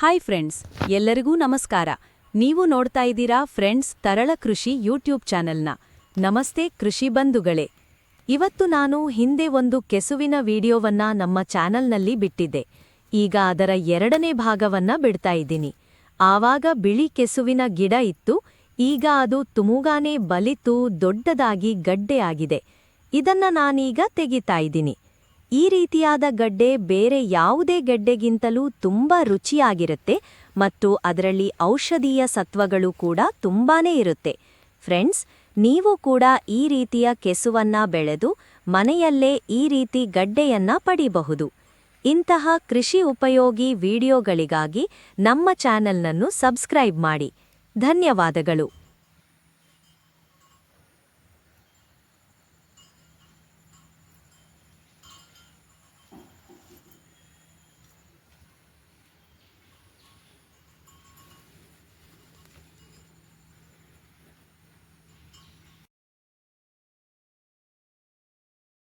Hi friends ಎಲ್ಲರಿಗೂ ನಮಸ್ಕಾರ. ನೀವು ನೋಡ್ತಾ ಇದ್ದೀರಾ ಫ್ರೆಂಡ್ಸ್ ತರಳ ಕೃಷಿ ಯೂಟ್ಯೂಬ್ ಚಾನೆಲ್ನ. ನಮಸ್ತೆ ಕೃಷಿ ಬಂಧುಗಳೇ. ಇವತ್ತು ನಾನು ಹಿಂದೆ ಒಂದು ಕೆಸುವಿನ ವಿಡಿಯೋವನ್ನ ನಮ್ಮ ಚಾನೆಲ್ನಲ್ಲಿ ಬಿಟ್ಟಿದ್ದೆ. ಈಗ ಅದರ ಎರಡನೇ ಭಾಗವನ್ನ ಬಿಡ್ತಾ ಇದ್ದೀನಿ. ಆವಾಗ ಬಿಳಿ ಕೆಸುವಿನ ಗಿಡ ಇತ್ತು. ಈಗ ಅದು ತುಮುಗಾನೇ ಬಲಿತು, ದೊಡ್ಡದಾಗಿ ಗಡ್ಡೆಯಾಗಿದೆ. ಇದನ್ನ ನಾನೀಗ ತೆಗಿತಾ ಇದ್ದೀನಿ. ಈ ರೀತಿಯಾದ ಗಡ್ಡೆ ಬೇರೆ ಯಾವುದೇ ಗಡ್ಡೆಗಿಂತಲೂ ತುಂಬಾ ರುಚಿಯಾಗಿರುತ್ತೆ ಮತ್ತು ಅದರಲ್ಲಿ ಔಷಧೀಯ ಸತ್ವಗಳು ಕೂಡ ತುಂಬಾನೇ ಇರುತ್ತೆ. ಫ್ರೆಂಡ್ಸ್, ನೀವು ಕೂಡ ಈ ರೀತಿಯ ಕೆಸುವನ್ನ ಬೆಳೆದು ಮನೆಯಲ್ಲೇ ಈ ರೀತಿ ಗಡ್ಡೆಯನ್ನ ಪಡಿಬಹುದು. ಇಂತಹ ಕೃಷಿ ಉಪಯೋಗಿ ವಿಡಿಯೋಗಳಿಗಾಗಿ ನಮ್ಮ ಚಾನೆಲ್ನನ್ನು ಸಬ್ಸ್ಕ್ರೈಬ್ ಮಾಡಿ. ಧನ್ಯವಾದಗಳು.